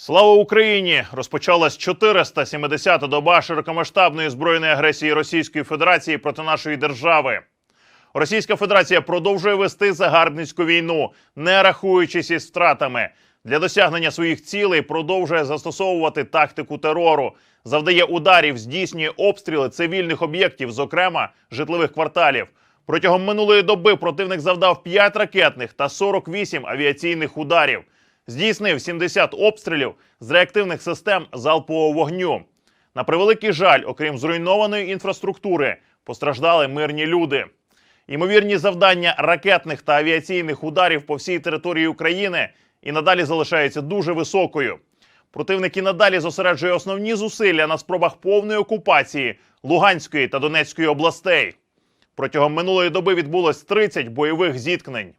Слава Україні! Розпочалась 470-та доба широкомасштабної збройної агресії Російської Федерації проти нашої держави. Російська Федерація продовжує вести загарбницьку війну, не рахуючись із втратами. Для досягнення своїх цілей продовжує застосовувати тактику терору, завдає ударів, здійснює обстріли цивільних об'єктів, зокрема житлових кварталів. Протягом минулої доби противник завдав 5 ракетних та 48 авіаційних ударів. Здійснив 70 обстрілів з реактивних систем залпового вогню. На превеликий жаль, окрім зруйнованої інфраструктури, постраждали мирні люди. Ймовірні завдання ракетних та авіаційних ударів по всій території України і надалі залишаються дуже високою. Противник і надалі зосереджує основні зусилля на спробах повної окупації Луганської та Донецької областей. Протягом минулої доби відбулось 30 бойових зіткнень.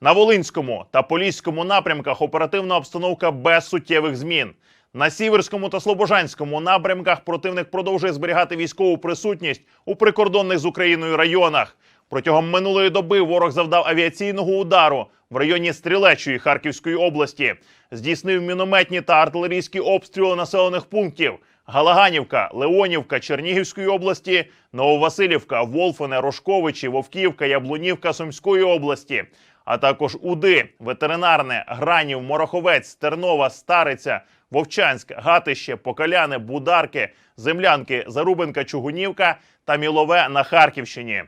На Волинському та Поліському напрямках оперативна обстановка без суттєвих змін. На Сіверському та Слобожанському напрямках противник продовжує зберігати військову присутність у прикордонних з Україною районах. Протягом минулої доби ворог завдав авіаційного удару в районі Стрілечої Харківської області, здійснив мінометні та артилерійські обстріли населених пунктів Галаганівка, Леонівка Чернігівської області, Нововасилівка, Волфине, Рожковичі, Вовківка, Яблунівка Сумської області, а також Уди, Ветеринарне, Гранів, Мороховець, Тернова, Стариця, Вовчанськ, Гатище, Покаляне, Бударки, Землянки, Зарубинка, Чугунівка та Мілове на Харківщині.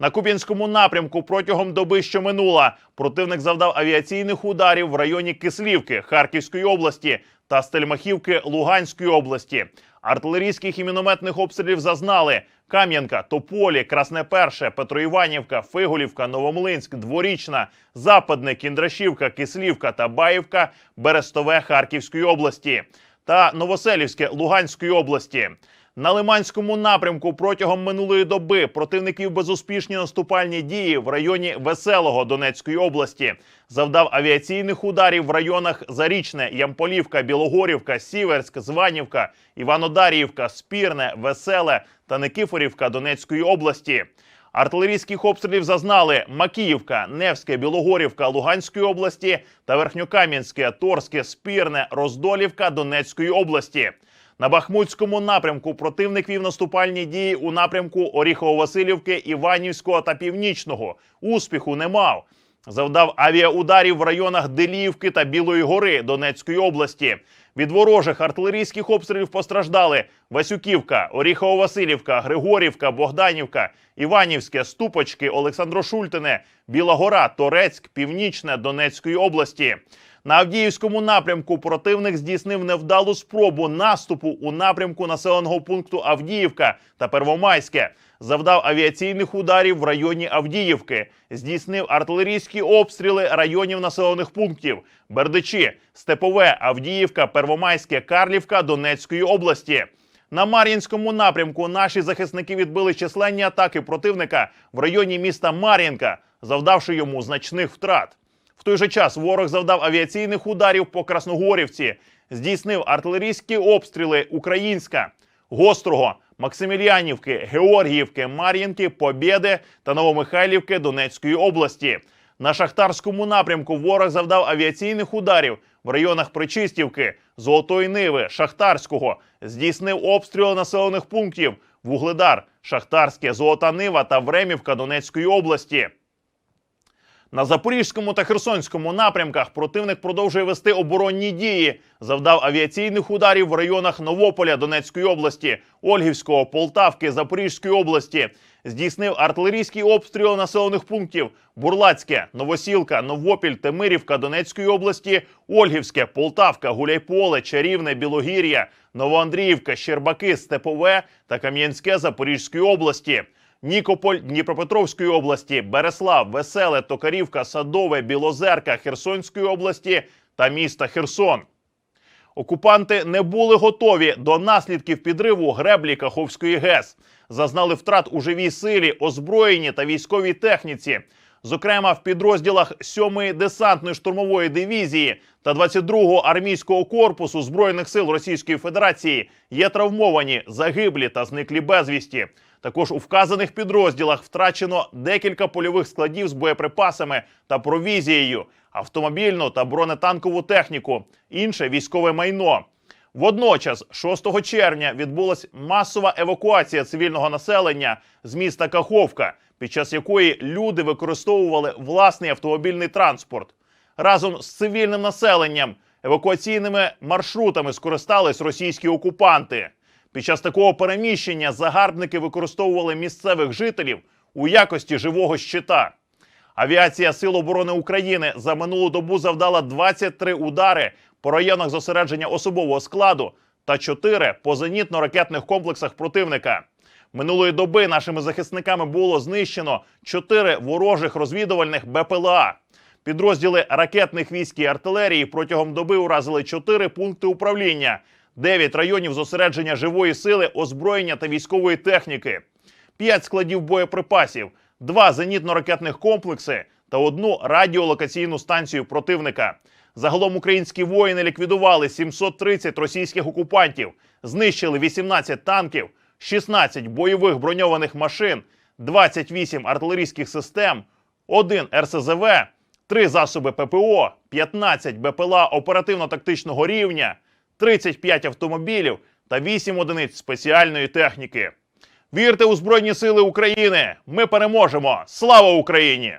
На Куп'янському напрямку протягом доби, що минула, противник завдав авіаційних ударів в районі Кислівки Харківської області та Стельмахівки Луганської області. Артилерійських і мінометних обстрілів зазнали Кам'янка, Тополі, Красне Перше, Петроїванівка, Фиголівка, Новомлинськ, Дворічна, Западне, Кіндрашівка, Кислівка та Баївка, Берестове Харківської області та Новоселівське Луганської області. На Лиманському напрямку протягом минулої доби противників безуспішні наступальні дії в районі Веселого Донецької області завдав авіаційних ударів в районах Зарічне, Ямполівка, Білогорівка, Сіверськ, Званівка, Іванодаріївка, Спірне, Веселе та Никифорівка Донецької області. Артилерійських обстрілів зазнали Макіївка, Невське, Білогорівка Луганської області та Верхньокам'янське, Торське, Спірне, Роздолівка Донецької області. На Бахмутському напрямку противник вів наступальні дії у напрямку Оріхово-Василівки, Іванівського та Північного. Успіху не мав. Завдав авіаударів в районах Деліївки та Білої гори Донецької області. Від ворожих артилерійських обстрілів постраждали Васюківка, Оріхово-Василівка, Григорівка, Богданівка, Іванівське, Ступочки, Олександро-Шультине, Біла Гора, Торецьк, Північне Донецької області. На Авдіївському напрямку противник здійснив невдалу спробу наступу у напрямку населеного пункту Авдіївка та Первомайське. Завдав авіаційних ударів в районі Авдіївки, здійснив артилерійські обстріли районів населених пунктів Бердичі, Степове, Авдіївка, Первомайське, Карлівка Донецької області. На Мар'їнському напрямку наші захисники відбили численні атаки противника в районі міста Мар'їнка, завдавши йому значних втрат. В той же час ворог завдав авіаційних ударів по Красногорівці, здійснив артилерійські обстріли Українська, Гострого, Максимілянівки, Георгіївки, Мар'їнки, Побєди та Новомихайлівки Донецької області. На шахтарському напрямку ворог завдав авіаційних ударів в районах Причистівки, Золотої Ниви, Шахтарського, здійснив обстріли населених пунктів Вугледар, Шахтарське, Золота Нива та Времівка Донецької області. На Запорізькому та Херсонському напрямках противник продовжує вести оборонні дії. Завдав авіаційних ударів в районах Новополя Донецької області, Ольгівського, Полтавки, Запорізької області. Здійснив артилерійський обстріл населених пунктів Бурлацьке, Новосілка, Новопіль, Темирівка Донецької області, Ольгівське, Полтавка, Гуляйполе, Чарівне, Білогір'я, Новоандріївка, Щербаки, Степове та Кам'янське Запорізької області. Нікополь Дніпропетровської області, Береслав, Веселе, Токарівка, Садове, Білозерка Херсонської області та міста Херсон. Окупанти не були готові до наслідків підриву греблі Каховської ГЕС. Зазнали втрат у живій силі, озброєнні та військовій техніці. Зокрема, в підрозділах 7-ї десантної штурмової дивізії та 22-го армійського корпусу збройних сил Російської Федерації є травмовані, загиблі та зниклі безвісті. Також у вказаних підрозділах втрачено декілька польових складів з боєприпасами та провізією, автомобільну та бронетанкову техніку, інше військове майно. Водночас, 6 червня, відбулася масова евакуація цивільного населення з міста Каховка, під час якої люди використовували власний автомобільний транспорт. Разом з цивільним населенням евакуаційними маршрутами скористались російські окупанти. Під час такого переміщення загарбники використовували місцевих жителів у якості живого щита. Авіація Сил оборони України за минулу добу завдала 23 удари по районах зосередження особового складу та 4 по зенітно-ракетних комплексах противника. Минулої доби нашими захисниками було знищено 4 ворожих розвідувальних БПЛА. Підрозділи ракетних військ і артилерії протягом доби уразили 4 пункти управління, 9 районів зосередження живої сили, озброєння та військової техніки, 5 складів боєприпасів, 2 зенітно-ракетних комплекси та одну радіолокаційну станцію противника. Загалом українські воїни ліквідували 730 російських окупантів, знищили 18 танків, 16 бойових броньованих машин, 28 артилерійських систем, 1 РСЗВ, 3 засоби ППО, 15 БПЛА оперативно-тактичного рівня, 35 автомобілів та 8 одиниць спеціальної техніки. Вірте у Збройні Сили України! Ми переможемо! Слава Україні!